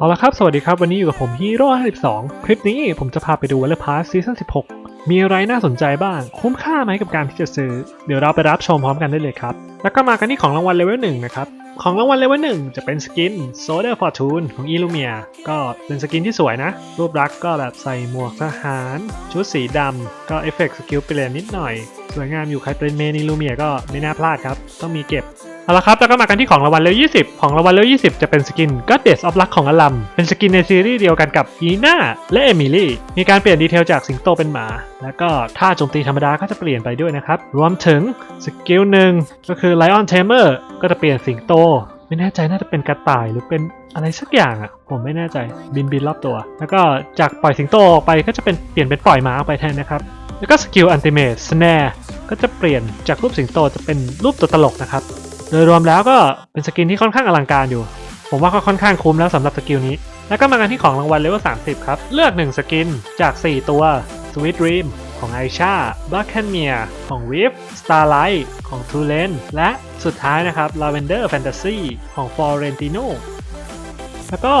เอาละครับ สวัสดีครับ วันนี้อยู่กับผมฮีโร่52 คลิปนี้ผมจะพาไปดูวันเลพาร์ซีซั่น16 มีอะไรน่าสนใจบ้าง คุ้มค่าไหมกับการที่จะซื้อ เดี๋ยวเราไปรับชมพร้อมกันได้เลยครับ แล้วก็มากันที่ของรางวัลเลเวลหนึ่งนะครับ ของรางวัลเลเวลหนึ่งจะเป็นสกิน Soda Fortune ของ i l l u m i a ก็เป็นสกินที่สวยนะ รูปลักษณ์ก็แบบใส่หมวกทหาร ชุดสีดำก็เอฟเฟกต์สกิลเปลี่ยนนิดหน่อย สวยงามอยู่ใครเป็นเมน i l l u m i a ก็ไม่น่าพลาดครับ ต้องมีเก็บ เอาละครับแล้วก็มากันที่ของรางวัลเลเวล20 ของรางวัลเลเวล20 จะเป็นสกิน Goddess of Luck ของอลัม เป็นสกินในซีรีส์เดียวกันกับยีน่าและเอมิลี่ มีการเปลี่ยนดีเทลจากสิงโตเป็นหมา แล้วก็ท่าโจมตีธรรมดาก็จะเปลี่ยนไปด้วยนะครับ รวมถึงสกิลหนึ่งก็คือ Lion Tamer ก็จะเปลี่ยนสิงโต ไม่แน่ใจน่าจะเป็นกระต่ายหรือเป็นอะไรสักอย่างอะ ผมไม่แน่ใจบินบินรอบตัว แล้วก็จากปล่อยสิงโตออกไปก็จะเป็นเปลี่ยนเป็นปล่อยหมาออกไปแทนนะครับแล้วก็สกิลอันติเม e สแนร์ก็จะเปลี่ยนจากรูปสิงโตจะเป็นรูปตัวตลกนะครับ โดยรวมแล้วก็เป็นสกินที่ค่อนข้างอลังการอยู่ ผมว่าก็ค่อนข้างคุ้มแล้วสำหรับสกิลนี้ แล้วก็มากันที่ของรางวัลเลเวล30 ครับ เลือก 1 สกินจาก 4 ตัว Sweet Dream ของไอชา Black c a m i a ของ w i f Starlight ของ t u l e n และสุดท้ายนะครับ Lavender Fantasy ของ Florentino แล้วก็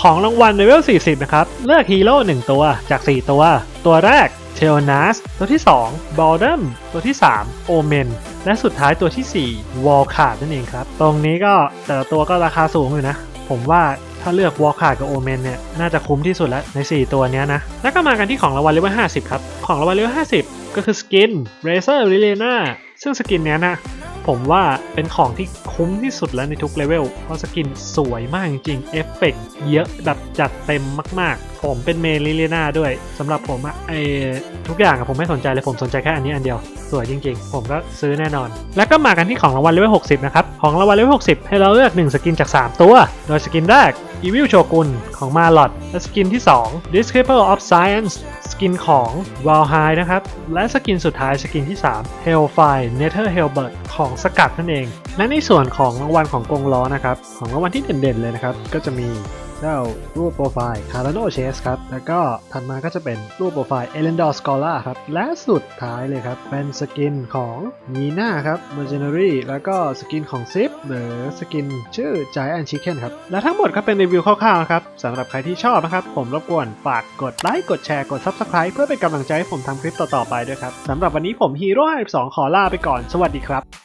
ของรางวัลเลเวล40 นะครับ เลือกฮีโร่1ตัวจาก 4 ตัว ตัวแรก เทโอนัสตัวที่2บอลดัมตัวที่3โอเมนและสุดท้ายตัวที่4วอลคาร์ดนั่นเองครับ ตรงนี้ก็แต่ละตัวก็ราคาสูงอยู่นะ ผมว่าถ้าเลือกวอลคาร์ดกับโอเมนเนี่ย น่าจะคุ้มที่สุดแล้วใน 4 ตัวนี้นะ แล้วก็มากันที่ของรางวัลเลเวล50 ครับ ของรางวัลเลเวล50 ก็คือสกินเรเซอร์ริเลนา ซึ่งสกินเนี้ยนะผมว่าเป็นของที่คุ้มที่สุดแล้วในทุกเลเวล เพราะสกินสวยมากจริงเอฟเฟกต์เยอะแบบจัดเต็มมาก ๆ ผมเป็นเมลิเลนาด้วยสำหรับผมอะไอทุกอย่างอะผมไม่สนใจเลยผมสนใจแค่อันนี้อันเดียว สวยจริง ๆ ผมก็ซื้อแน่นอน แล้วก็มากันที่ของรางวัลเลเวล 60 นะครับ ของรางวัลเลเวล 60 ให้เราเลือก 1 สกินจาก 3 ตัว โดยสกินแรก อีวิลโชกุนของมาลอดและสกินที่ 2 Disciple of Science สกินของวอลไฮนะครับ และสกินสุดท้ายสกินที่ 3 Hellfire Nether Hellbird ของสกัดนั่นเอง และในส่วนของรางวัลของกงล้อนะครับ ของรางวัลที่เด่นๆเลยนะครับ ก็จะมี เจ้ารูปโปรไฟล์ Cardano Chase ครับ แล้วก็ถัดมาก็จะเป็นรูปโปรไฟล์ Elendor Scholar ครับ และสุดท้ายเลยครับ เป็นสกินของนีน่าครับ Mercenary แล้วก็สกินของ Zip หรือสกินชื่อ Giant Chicken ครับ และทั้งหมดก็เป็นรีวิวคร่าวๆนะครับสำหรับใครที่ชอบนะครับ ผมรบกวนฝากกดไลค์ กดแชร์ กด Subscribe เพื่อเป็นกำลังใจให้ผมทำคลิปต่อๆไปด้วยครับสำหรับวันนี้ผมฮีโร่52ขอลาไปก่อน สวัสดีครับ